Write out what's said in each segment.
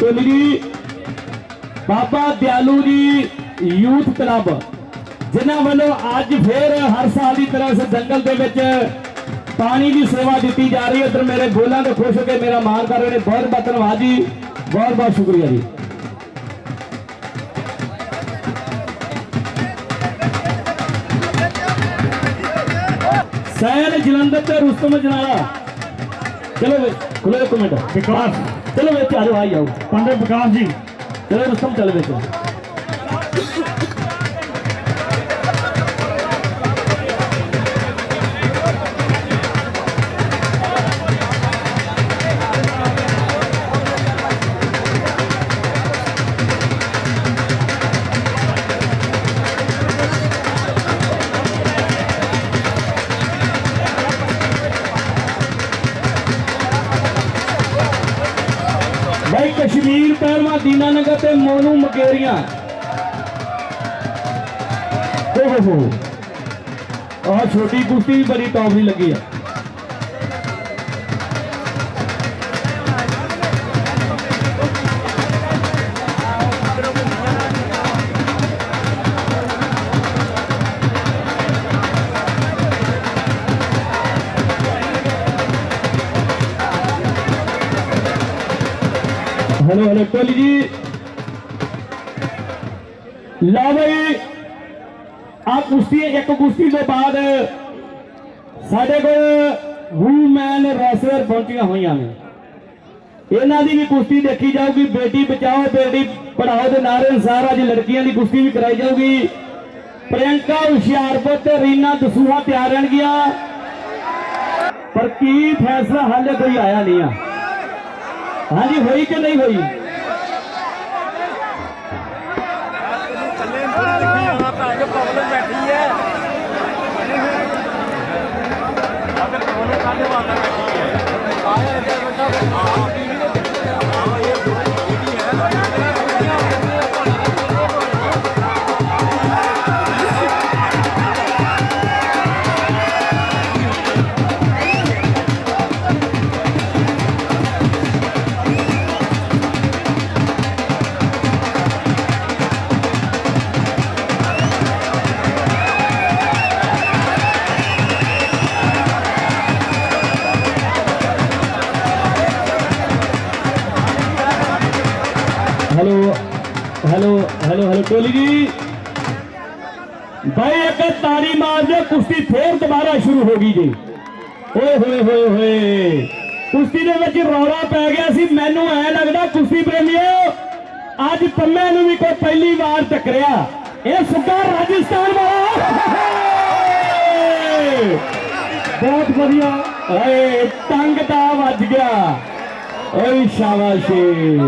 ਟੋਲੀ ਜੀ, ਬਾਬਾ ਦਿਆਲੂ ਜੀ ਯੂਥ ਕਲੱਬ, ਜਿਨ੍ਹਾਂ ਵੱਲੋਂ ਅੱਜ ਫੇਰ ਹਰ ਸਾਲ ਦੀ ਤਰ੍ਹਾਂ ਇਸ ਜੰਗਲ ਦੇ ਵਿੱਚ ਪਾਣੀ ਦੀ ਸੇਵਾ ਦਿੱਤੀ ਜਾ ਰਹੀ ਹੈ। ਉਧਰ ਮੇਰੇ ਬੋਲਾਂ ਤੋਂ ਖੁਸ਼ ਹੋ ਕੇ ਮੇਰਾ ਮਾਣ ਕਰ ਰਹੇ ਨੇ। ਬਹੁਤ ਬਹੁਤ ਧੰਨਵਾਦ ਜੀ। ਬਹੁਤ ਬਹੁਤ ਸ਼ੁਕਰੀਆ ਜੀ। ਸੈਨ ਜਲੰਧਰ ਤੇ ਰੁਸਤਮ ਜਨਾਲਾ। ਚਲੋ ਵੇ ਖੁੱਲੋ ਇੱਕ ਮਿੰਟ। ਵਿਕਾਸ। ਚਲੋ ਵਿੱਚ ਆ ਜਾਓ ਆਈ ਜਾਓ। ਪੰਡਿਤ ਵਿਕਾਸ ਜੀ। ਚਲੋ ਰੁਸਤਮ ਚੱਲ ਵਿੱਚ। ਕਸ਼ਮੀਰ ਪਹਿਲਵਾਨ ਦੀਨਾਨਗਰ ਤੇ ਮੋਨੂ ਮਕੇਰੀਆਂ ਹੋ। ਆਹ ਛੋਟੀ ਕੁਸ਼ਤੀ ਵੀ ਬੜੀ ਟੌਪ ਦੀ ਲੱਗੀ ਆ। ਹੈਲੋ ਹੈਲੋ ਟੋਲੀ ਜੀ। ਲਾ ਬਈ ਆ ਕੁਸ਼ਤੀ ਇੱਕ ਕੁਸ਼ਤੀ ਤੋਂ ਬਾਅਦ ਸਾਡੇ ਕੋਲ ਵੂਮੈਨ ਰੈਸਲਰ ਪਹੁੰਚੀਆਂ ਹੋਈਆਂ ਨੇ। ਇਹਨਾਂ ਦੀ ਵੀ ਕੁਸ਼ਤੀ ਦੇਖੀ ਜਾਊਗੀ, ਬੇਟੀ ਬਚਾਓ, ਬੇਟੀ ਪੜਾਓ ਦੇ ਨਾਰੇ ਅਨੁਸਾਰ ਅੱਜ ਲੜਕੀਆਂ ਦੀ ਕੁਸ਼ਤੀ ਵੀ ਕਰਾਈ ਜਾਊਗੀ। ਪ੍ਰਿਯੰਕਾ, ਹੁਸ਼ਿਆਰਪੁਰ ਤੇ ਰੀਨਾ ਦਸੂਹਾ ਤਿਆਰ ਰਹਿਣਗੀਆਂ। ਪਰ ਕੀ ਫੈਸਲਾ ਹਾਲੇ ਕੋਈ ਆਇਆ ਨਹੀਂ ਆ। हाँ जी हुई कि नहीं हुई? बैठी है। ਹੈਲੋ ਹੈਲੋ ਹੈਲੋ ਜੀ। ਭਾਈ ਇੱਕ ਤਾੜੀ ਮਾਰ ਦੇ ਕੁਸ਼ਤੀ ਫੇਰ ਦੁਬਾਰਾ ਸ਼ੁਰੂ ਹੋ ਗਈ ਜੀ। ਓਏ ਹੋਏ ਹੋਏ ਹੋਏ। ਕੁਸ਼ਤੀ ਦੇ ਵਿੱਚ ਰੌਲਾ ਪੈ ਗਿਆ ਸੀ। ਮੈਨੂੰ ਐ ਲੱਗਦਾ ਕੁਸ਼ਤੀ ਪ੍ਰੇਮੀਓ, ਅੱਜ ਪੰਮੇ ਨੂੰ ਵੀ ਕੋਈ ਪਹਿਲੀ ਵਾਰ ਟੱਕਰਿਆ ਇਹ ਸੁੱਕਾ ਰਾਜਸਥਾਨ ਵਾਲਾ। ਬਹੁਤ ਵਧੀਆ। ਓਏ, ਤੰਗ ਦਾ ਵੱਜ ਗਿਆ। ਓਏ, ਸ਼ਾਬਾਸ਼ੇ।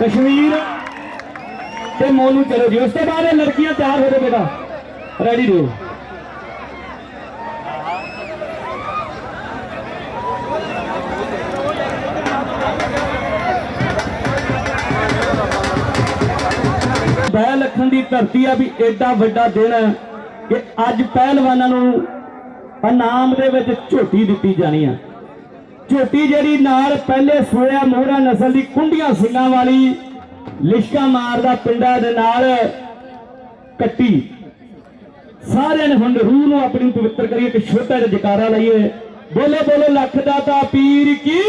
ਕਸ਼ਮੀਰ ਤੇ ਨੂੰ ਚਲੋ ਜੀ। ਉਸ ਤੋਂ ਬਾਅਦ ਇਹ ਲੜਕੀਆਂ ਤਿਆਰ ਹੋ ਜਾਓ ਬੇਟਾ। ਰੈਡੀ ਰਹੋ ਬਹਿ ਲਖਣ ਦੀ ਧਰਤੀ ਆ ਵੀ ਐਡਾ ਵੱਡਾ ਦਿਨ ਹੈ ਕਿ ਅੱਜ ਪਹਿਲਵਾਨਾਂ ਨੂੰ ਇਨਾਮ ਦੇ ਵਿੱਚ ਝੋਟੀ ਦਿੱਤੀ ਜਾਣੀ ਆ। ਝੋਟੀ ਜਿਹੜੀ ਨਾਲ ਪਹਿਲੇ ਸੋਇਆ ਮੋਹਰਾ ਨਸਲ ਦੀ ਕੁੰਡੀਆਂ ਸਿੰਘਾਂ ਵਾਲੀ ਲਿਸ਼ਕਾ ਮਾਰਦਾ ਪਿੰਡਾਂ ਦੇ ਨਾਲ ਕੱਟੀ। ਸਾਰਿਆਂ ਨੇ ਹੁਣ ਰੂਹ ਨੂੰ ਆਪਣੀ ਪਵਿੱਤਰ ਕਰੀਏ ਕਿ ਛੋਟਾ ਜਿਹਾ ਜਕਾਰਾ ਲਈਏ। ਬੋਲੇ ਬੋਲੇ, ਲੱਖ ਦਾਤਾ ਪੀਰ ਕੀ?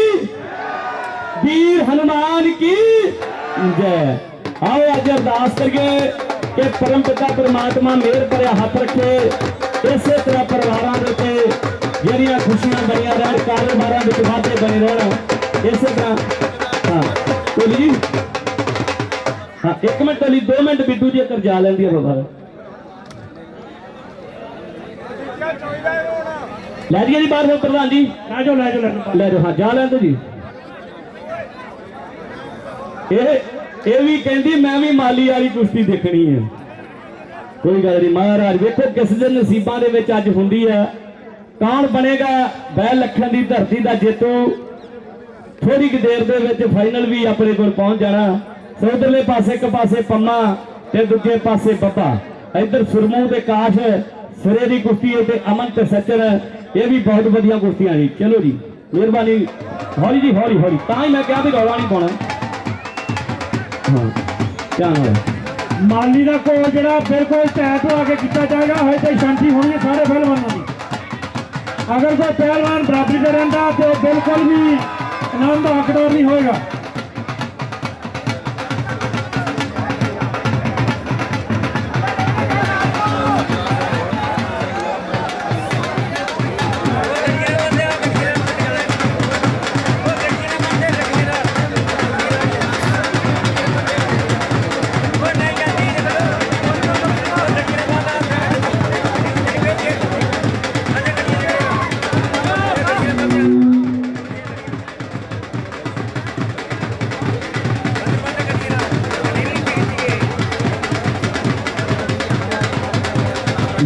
ਵੀਰ ਹਨੂਮਾਨ ਕੀ? ਜੈ। ਆਓ ਅੱਜ ਅਰਦਾਸ ਕਰੀਏ ਕਿ ਪਰਮ ਪਿਤਾ ਪ੍ਰਮਾਤਮਾ ਮਿਹਰ ਭਰਿਆ ਹੱਥ ਰੱਖੇ। ਇਸੇ ਤਰ੍ਹਾਂ ਪਰਿਵਾਰਾਂ ਦੇ ਉੱਤੇ ਜਿਹੜੀਆਂ ਖੁਸ਼ੀਆਂ ਬਣੀਆਂ ਰਹਿਣ, ਕਾਰੋਬਾਰਾਂ ਵਿੱਚ ਵਾਧੇ ਬਣੇ ਰਹਿਣ, ਇਸੇ ਤਰ੍ਹਾਂ। ਹਾਂ ਟੋਲੀ 2 ਮਿੰਟ ਬਿੱਟੂ ਜੀ ਕਰ ਜਾ ਲੈਂਦੀ ਹੈ ਬਾਬਾ ਲੈ ਜੀ ਜੀ ਬਾਹਰ ਫਿਰ ਪ੍ਰਧਾਨ ਜੀ। ਲੈ ਜਾਓ ਲੈ ਜਾਓ ਲੈ ਜਾਓ। ਹਾਂ ਜਾ ਲੈਣ ਦਿਓ ਜੀ। ਇਹ ਇਹ ਵੀ ਕਹਿੰਦੀ ਮੈਂ ਵੀ ਮਾਲੀ ਵਾਲੀ ਕੁਸ਼ਤੀ ਦੇਖਣੀ ਹੈ। ਕੋਈ ਗੱਲ ਨਹੀਂ ਮਹਾਰਾਜ ਵੇਖੋ ਕਿਸ ਦੇ ਨਸੀਬਾਂ ਦੇ ਵਿੱਚ ਅੱਜ ਹੁੰਦੀ ਹੈ। ਕੌਣ ਬਣੇਗਾ? ਬੈ ਲੱਖਾਂ ਦੀ ਧਰਤੀ ਦਾ ਜੇਤੂ। ਥੋੜੀ ਕੁ ਦੇਰ ਦੇ ਵਿੱਚ ਫਾਈਨਲ ਵੀ ਆਪਣੇ ਕੋਲ ਪਹੁੰਚ ਜਾਣਾ। ਸੋਧਰਲੇ ਪਾਸੇ ਇੱਕ ਪਾਸੇ ਪੰਮਾ ਤੇ ਦੂਜੇ ਪਾਸੇ ਬੱਬਾ। ਇੱਧਰ ਸੁਰਮੂ ਤੇ ਕਾਸ਼, ਸਿਰੇ ਦੀ ਕੁਸ਼ਤੀ ਹੈ ਤੇ ਅਮਨ ਤੇ ਸੱਚਰ ਇਹ ਵੀ ਬਹੁਤ ਵਧੀਆ ਕੁਸ਼ਤੀਆਂ ਜੀ ਚਲੋ ਜੀ, ਮਿਹਰਬਾਨੀ। ਹੌਲੀ ਜੀ, ਹੌਲੀ ਹੌਲੀ। ਤਾਂ ਹੀ ਮੈਂ ਕਿਹਾ ਵੀ ਰੌਲਾ ਨਹੀਂ ਪਾਉਣਾ। ਹਾਂ, ਧਿਆਨ ਨਾਲ। ਮਾਲੀ ਦਾ ਕੋਲ ਜਿਹੜਾ ਬਿਲਕੁਲ ਟੈਟ ਲਾ ਕੇ ਕੀਤਾ ਜਾਏਗਾ, ਹਜੇ ਤੇ ਸ਼ਾਂਤੀ ਹੋਣੀ ਹੈ ਸਾਰੇ ਪਹਿਲਵਾਨਾਂ ਦੀ। ਅਗਰ ਕੋਈ ਪਹਿਲਵਾਨ ਬਰਾਬਰੀ ਤੇ ਰਹਿੰਦਾ, ਤੇ ਬਿਲਕੁਲ ਵੀ ਆਨੰਦ ਹੱਕਦਾਰ ਨਹੀਂ ਹੋਏਗਾ।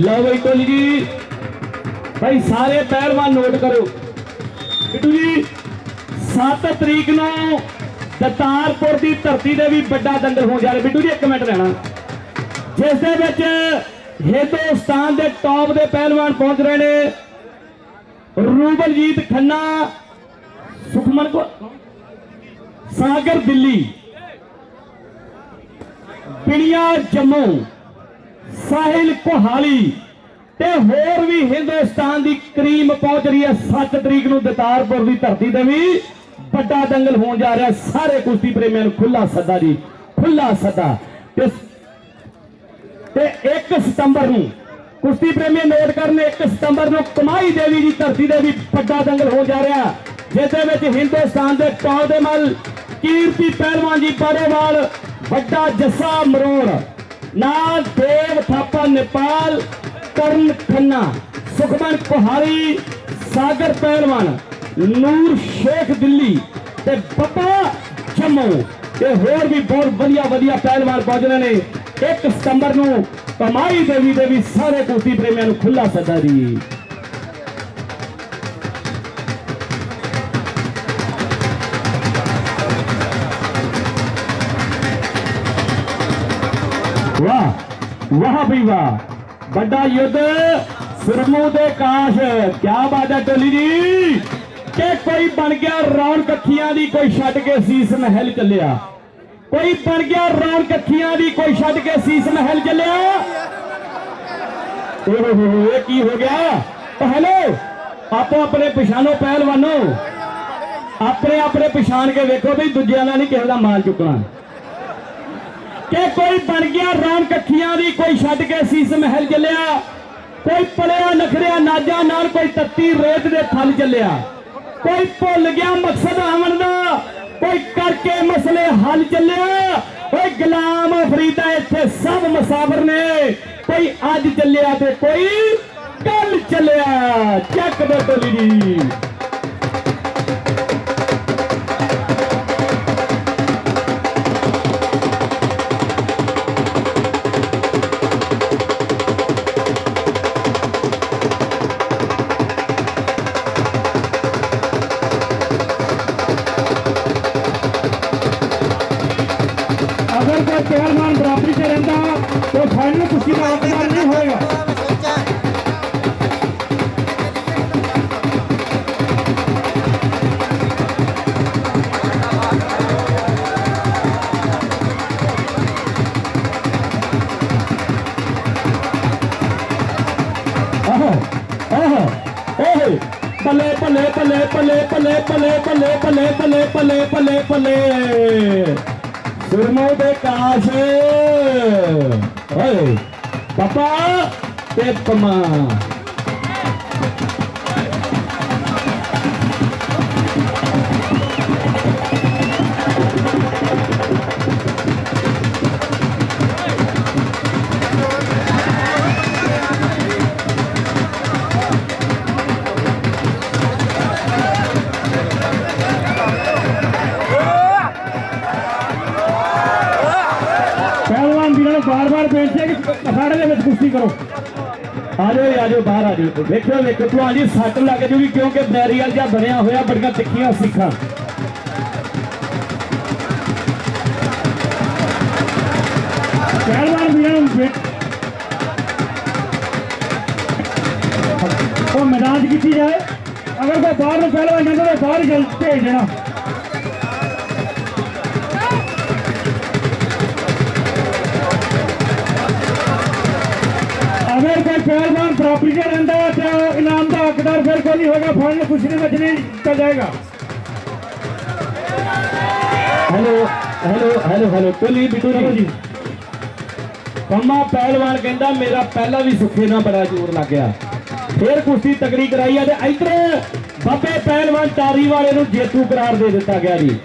ਲਓ ਬਈ ਕੋਲੀ ਜੀ। ਭਾਈ ਸਾਰੇ ਪਹਿਲਵਾਨ ਨੋਟ ਕਰੋ ਬਿੱਟੂ ਜੀ 7 ਤਰੀਕ ਨੂੰ ਦਤਾਰਪੁਰ ਦੀ ਧਰਤੀ ਦੇ ਵੀ ਵੱਡਾ ਦੰਗਲ ਹੋਣ ਜਾ ਰਿਹਾ। ਬਿੱਟੂ ਜੀ, ਇੱਕ ਮਿੰਟ ਰਹਿਣਾ। ਜਿਸ ਦੇ ਵਿੱਚ ਹਿੰਦੁਸਤਾਨ ਦੇ ਟੌਪ ਦੇ ਪਹਿਲਵਾਨ ਪਹੁੰਚ ਰਹੇ ਨੇ ਰੂਬਲਜੀਤ ਖੰਨਾ, ਸੁਖਮਨ ਕੋ ਸਾਗਰ ਦਿੱਲੀ ਪਿੜੀਆ ਜੰਮੂ। ਸਾਹਿਲ ਕੋਹਾਲੀ ਤੇ ਹੋਰ ਵੀ ਹਿੰਦੁਸਤਾਨ ਦੀ ਕਰੀਮ ਪਹੁੰਚ ਰਹੀ ਹੈ 7 ਤਰੀਕ ਨੂੰ ਦਤਾਰਪੁਰ ਦੀ ਧਰਤੀ ਤੇ ਵੀ। ਵੱਡਾ ਦੰਗਲ ਹੋਣ ਜਾ ਰਿਹਾ, ਸਾਰੇ ਕੁਸ਼ਤੀ ਪ੍ਰੇਮੀਆਂ ਨੂੰ ਖੁੱਲਾ ਸੱਦਾ ਜੀ ਖੁੱਲਾ ਸੱਦਾ। ਤੇ ਤੇ 1 ਸਤੰਬਰ ਨੂੰ ਕੁਸ਼ਤੀ ਪ੍ਰੇਮੀ ਨੋਟ ਕਰਨ 1 ਸਤੰਬਰ ਨੂੰ ਕਮਾਈ ਦੇਵੀ ਦੀ ਧਰਤੀ ਦੇ ਵੀ ਵੱਡਾ ਦੰਗਲ ਹੋ ਜਾ ਰਿਹਾ। ਜਿਸਦੇ ਵਿੱਚ ਹਿੰਦੁਸਤਾਨ ਦੇ ਟੌਪ ਦੇ ਮਲ, ਕੀਰਤੀ ਪਹਿਲਵਾਨ ਜੀ ਬਾਰੇਵਾਲ, ਵੱਡਾ ਜੱਸਾ ਮਰੋੜ, ਨਾਲ ਦੇਵ ਨੇਪਾਲ ਕਰਨ ਖੰਨਾ, ਸੁਖਮਨ ਕੋਹਾਰੀ, ਸਾਗਰ ਪਹਿਲਵਾਨ ਨੂਰ ਸ਼ੇਖ ਦਿੱਲੀ ਤੇ ਬੱਬਾ ਜੰਮੂ ਤੇ ਹੋਰ ਵੀ ਬਹੁਤ ਵਧੀਆ ਵਧੀਆ ਪਹਿਲਵਾਨ ਪਹੁੰਚ ਰਹੇ ਨੇ। 1 ਸਤੰਬਰ ਨੂੰ ਕਮਾਈ ਦੇਵੀ ਦੇਵੀ ਸਾਰੇ ਕੁਸ਼ਤੀ ਪ੍ਰੇਮੀਆਂ ਨੂੰ ਖੁੱਲਾ ਸੱਦਾ ਜੀ। ਵਾਹ ਵਾਹ ਵੀ ਵਾਹ ਵੱਡਾ ਯੁੱਧ ਸੁਰਮੂ ਦੇ ਕਾਸ਼ ਕੀ ਬਾਤ ਹੈ ਟੋਲੀ ਜੀ ਕਿ ਕੋਈ ਬਣ ਗਿਆ ਰੌਣ ਕੱਖੀਆਂ ਦੀ ਕੋਈ ਛੱਡ ਕੇ ਸੀਸ ਮਹਿਲ ਚੱਲਿਆ ਕੋਈ ਬਣ ਗਿਆ ਰੌਣ ਕੱਖੀਆਂ ਦੀ ਕੋਈ ਛੱਡ ਕੇ ਸੀਸ ਮਹਿਲ ਚੱਲਿਆ ਓਹ ਹੋ ਹੋ ਇਹ ਕੀ ਹੋ ਗਿਆ ਪਹਿਲੋ ਆਪੋ ਆਪਣੇ ਪਛਾਣੋ ਪਹਿਲਵਾਨੋ ਆਪਣੇ ਆਪਣੇ ਪਛਾਣ ਕੇ ਵੇਖੋ ਵੀ ਦੂਜਿਆਂ ਦਾ ਨਹੀਂ ਕਿਸੇ ਦਾ ਮਾਲ ਚੁੱਕਣਾ ਕਿ ਕੋਈ ਬਣ ਗਿਆ ਰਾਮ ਕੱਖੀਆਂ ਦੀ ਕੋਈ ਛੱਡ ਕੇ ਸੀਸ ਮਹਿਲ ਚੱਲਿਆ, ਕੋਈ ਪਲਿਆ ਨਖਰਿਆ ਨਾਜਾਂ ਨਾਲ ਕੋਈ ਤੱਤੀ ਰੇਤ ਦੇ ਥਲ ਚੱਲਿਆ। ਕੋਈ ਭੁੱਲ ਗਿਆ ਮਕਸਦ ਆਵਣ ਦਾ, ਕੋਈ ਕਰਕੇ ਮਸਲੇ ਹੱਲ ਚੱਲਿਆ। ਓਏ ਗੁਲਾਮ ਫਰੀਦਾ ਇੱਥੇ ਸਭ ਮੁਸਾਫਰ ਨੇ। ਕੋਈ ਅੱਜ ਚੱਲਿਆ ਤੇ ਕੋਈ ਕੱਲ ਚੱਲਿਆ। ਚੱਕ ਦੋ ਟੋਲੀ ਜੀ। ਪਹਿਲਵਾਨ ਬਰਾਬਰੀ ਤੇ ਰਹਿੰਦਾ ਤਾਂ ਫਾਈਨਲ ਕੁਸ਼ਤੀ ਦਾ ਹੱਕਦਾਰ ਨਹੀਂ ਹੋਏਗਾ ਆਹੋ ਆਹੋ ਓਏ ਬੱਲੇ ਬੱਲੇ ਬੱਲੇ ਬੱਲੇ ਬੱਲੇ ਬੱਲੇ ਬੱਲੇ ਬੱਲੇ ਬੱਲੇ ਬੱਲੇ ਬੱਲੇ ਬੱਲੇ ਦੇ ਕਾਸ਼। ਓਏ ਪਾਪਾ ਤੇ ਪਮਾ। ਵੀਰਾਂ ਨੂੰ ਬਾਰ-ਬਾਰ ਬੇਨਤੀ ਹੈ ਕਿ ਅਖਾੜੇ ਦੇ ਵਿੱਚ ਕੁਸ਼ਤੀ ਕਰੋ ਆ ਜਾਓ ਜੀ, ਆ ਜਾਓ ਬਾਹਰ ਆ ਜਾਓ ਵੇਖਿਓ ਵੇਖੋ ਤੁਹਾਨੂੰ ਜੀ ਸੱਟ ਲੱਗ ਜੂਗੀ ਕਿਉਂਕਿ ਬੈਰੀਅਰ ਜਿਹਾ ਬਣਿਆ ਹੋਇਆ ਬੜੀਆਂ ਤਿੱਖੀਆਂ ਸਿੱਖਾਂ ਪਹਿਲਵਾਨ ਵੀਰਾਂ ਨੂੰ ਬੇ- ਉਹ ਮੈਦਾਨ 'ਚ ਕੀਤੀ ਜਾਏ ਅਗਰ ਕੋਈ ਬਾਹਰ ਨੂੰ ਪਹਿਲਵਾਨ ਜਾਂਦਾ ਤਾਂ ਬਾਹਰ ਹੀ ਗੱਲ ਭੇਜ ਦੇਣਾ ਪਹਿਲਵਾਨ ਪ੍ਰਾਪਰਟੀ ਤੇ ਰਹਿੰਦਾ ਤੇ ਉਹ ਇਨਾਮ ਦਾ ਹੱਕਦਾਰ ਫਿਰ ਕੋਈ ਨਹੀਂ ਹੋਗਾ ਫਾਈਨਲ ਕੁਛ ਨਹੀਂ ਨਹੀਂ ਚੱਲ ਜਾਏਗਾ। ਹੈਲੋ ਹੈਲੋ ਹੈਲੋ ਹੈਲੋ ਟੋਲੀ ਬਿੱਟੂ ਜੀ। ਪੰਮਾ ਪਹਿਲਵਾਨ ਕਹਿੰਦਾ ਮੇਰਾ ਪਹਿਲਾਂ ਵੀ ਸੁੱਖੇ ਨਾਲ ਬੜਾ ਜ਼ੋਰ ਲੱਗਿਆ ਫੇਰ ਕੁਸ਼ਤੀ ਤਕੜੀ ਕਰਾਈ ਆ ਤੇ ਇੱਧਰ ਬੱਬੇ ਪਹਿਲਵਾਨ ਤਾਰੀ ਵਾਲੇ ਨੂੰ ਜੇਤੂ ਕਰਾਰ ਦੇ ਦਿੱਤਾ ਗਿਆ ਜੀ।